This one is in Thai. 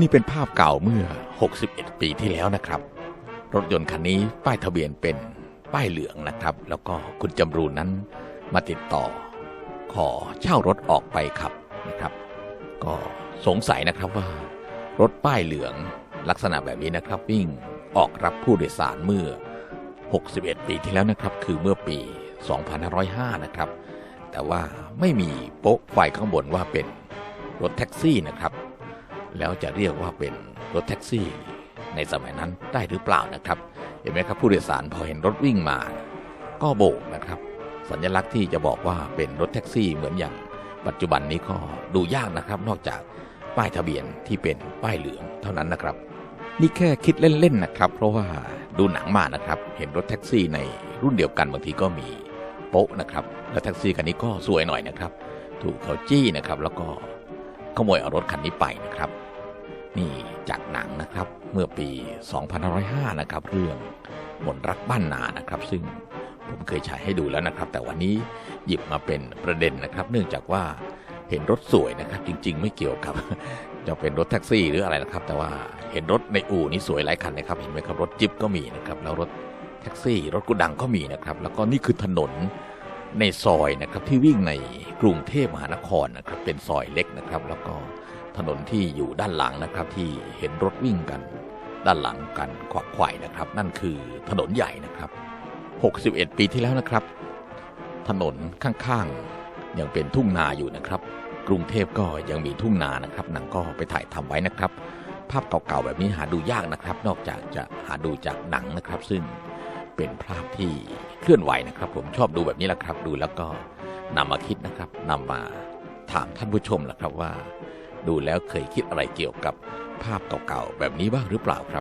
นี่เป็นภาพเก่าเมื่อ 61 ปีที่แล้วนะครับ รถยนต์คันนี้ป้ายทะเบียนเป็นป้ายเหลืองนะครับ แล้วก็คุณจำรูนนั้นมาติดต่อ ขอเช่ารถออกไปขับนะครับ ก็สงสัยนะครับว่า รถป้ายเหลืองลักษณะแบบนี้นะครับ วิ่งออกรับผู้โดยสารเมื่อ 61 ปีที่แล้วนะครับ คือเมื่อปี 2505 นะครับ แต่ว่าไม่มีโป๊ะไฟข้างบนว่าเป็นรถแท็กซี่นะครับ แล้วจะเรียกว่าเป็นรถแท็กซี่ในสมัยนั้นได้หรือเปล่านะครับ เห็นไหมครับผู้โดยสารพอเห็นรถวิ่งมา ก็โบกนะครับ สัญลักษณ์ที่จะบอกว่าเป็นรถแท็กซี่เหมือนอย่างปัจจุบันนี้ก็ดูยากนะครับ นอกจากป้ายทะเบียนที่เป็นป้ายเหลืองเท่านั้นนะครับ นี่แค่คิดเล่นๆนะครับ เพราะว่าดูหนังมานะครับ เห็นรถแท็กซี่ในรุ่นเดียวกันบางทีก็มีโป๊ะนะครับ แล้วแท็กซี่คันนี้ก็สวยหน่อยนะครับ ถูกเขาจี้นะครับ แล้วก็ขโมยเอารถคันนี้ไปนะครับ นี่จากหนังนะครับเมื่อปี 2505 นะครับ เรื่องมนรักบ้านนานะครับ ซึ่งผมเคยฉายให้ดูแล้วนะครับ แต่วันนี้หยิบมาเป็นประเด็นนะครับ เนื่องจากว่าเห็นรถสวยนะครับ จริง ๆ ไม่เกี่ยวกับ จะเป็นรถแท็กซี่หรืออะไรนะครับ แต่ว่าเห็นรถในอู่นี่สวยหลายคันนะครับเห็นไหมครับรถจิ๊บก็มีนะครับแล้วรถแท็กซี่ รถกุดังก็มีนะครับ แล้วก็นี่คือถนน ในซอยนะครับที่วิ่งในกรุงเทพมหานครนะครับเป็นซอยเล็กนะครับ แล้วก็ถนนที่อยู่ด้านหลังนะครับที่เห็นรถวิ่งกัน ด้านหลังกันขวักไขว่นะครับ นั่นคือถนนใหญ่นะครับ 61 ปีที่แล้วนะครับ ถนนข้างๆยังเป็นทุ่งนาอยู่นะครับ กรุงเทพก็ยังมีทุ่งนานะครับหนังก็ไปถ่ายทำไว้นะครับ ภาพเก่าๆแบบนี้หาดูยากนะครับ นอกจากจะหาดูจากหนังนะครับ ซึ่ง เป็นภาพที่เคลื่อนไหวนะครับ ผมชอบดูแบบนี้แหละครับ ดูแล้วก็นำมาคิดนะครับนำมาถามท่านผู้ชมแหละครับว่า ดูแล้วเคยคิดอะไรเกี่ยวกับภาพเก่าๆแบบนี้บ้างหรือเปล่าครับ